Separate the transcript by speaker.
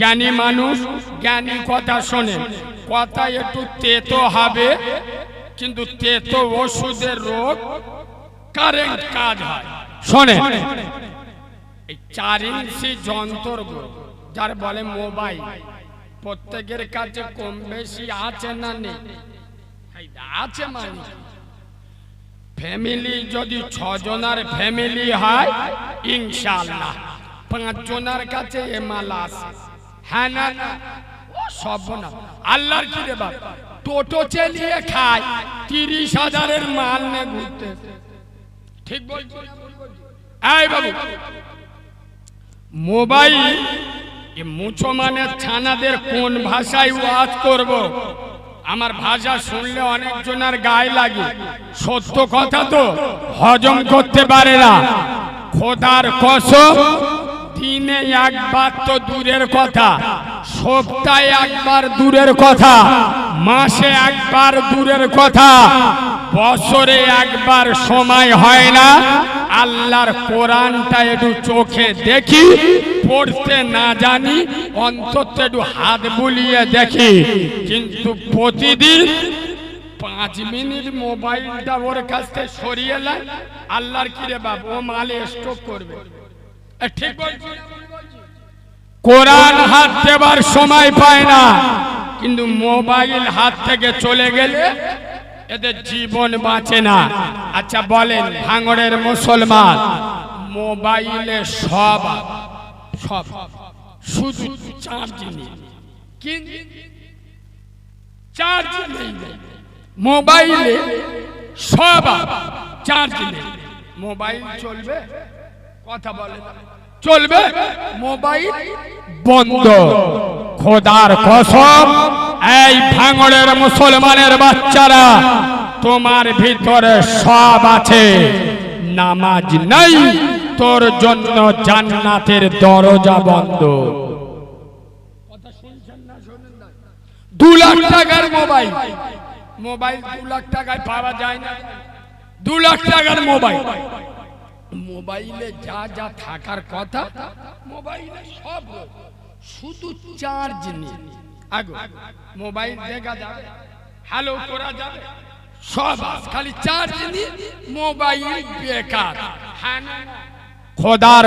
Speaker 1: জ্ঞানী মানুষ জ্ঞানী কথা শোনে। কথা একটু তেতো হবে, কিন্তু তেতো ওষুধের রোগ কারেন্ট কাজ হয়। শোনে। এই চার ইঞ্চি যন্ত্র যার বলে মোবাইল। প্রত্যেকের কাছে কম বেশি আছে না নেই? আছে মানে? ফ্যামিলি যদি ছজনের ফ্যামিলি হয়, ইনশাআল্লাহ। পাঁচ জনের কাছে এ মাল আছে হ্যাঁ না? না ও সব না। আল্লাহর কি রে বাপ? টোটো চালিয়ে খায়, তিরিশ হাজারের মাল নে ঘুরতে। ঠিক বলছি? এই বাবু, মোবাইল এ মুসলমানের ছানাদের কোন ভাষায় ওয়াজ করব? আমার ভাষা শুনলে অনেকজনের গায়ে লাগে। সত্য কথা তো হজম করতে পারে না। খোদার কসম দিনে একবার তো দূরের কথা, সপ্তাহে একবার দূরের কথা, মাসে একবার দূরের কথা, বছরে একবার সময় হয় না। আল্লাহর কোরআনটা একটু চোখে দেখি, পড়তে না জানি, অন্তত একটু হাত বুলিয়ে দেখি। কিন্তু প্রতিদিন পাঁচ মিনিট মোবাইলটা ওর কাছ থেকে সরিয়ে নেয় আল্লাহর কিরে বাপ, ও মালে স্টক করবে। ঠিক বলছি। কোরআন হাত দেবার সময় পায় না কিন্তু মোবাইল হাত থেকে চলে গেলে এদের জীবন বাঁচে না। আচ্ছা বলেন ভাঙড়ের মুসলমান মোবাইলে সব সব শুধু চার্জ নেই। কিন্তু চার্জ নেই। মোবাইলে সব চার্জ নেই। মোবাইল চলবে? কথা বলে চলবে? মোবাইল বন্ধ। খোদার কসম এই ভাঙড়ের মুসলমানের বাচ্চারা তোমার ভিতরে সব আছে। নামাজ নাই তোর জন্য জান্নাতের দরজা বন্ধ। দু লাখ টাকার মোবাইল। মোবাইল দু লাখ টাকায় পাওয়া যায় না। দু লাখ টাকার মোবাইল। মোবাইলে যা যা থাকার কথা, মোবাইলে সব শুধু চার্জ নেই। আগো, মোবাইল দেখা যাবে হ্যালো করা যাবে, সব খালি চার্জ নিয়ে মোবাইল বেকার। হ্যাঁ? খোদার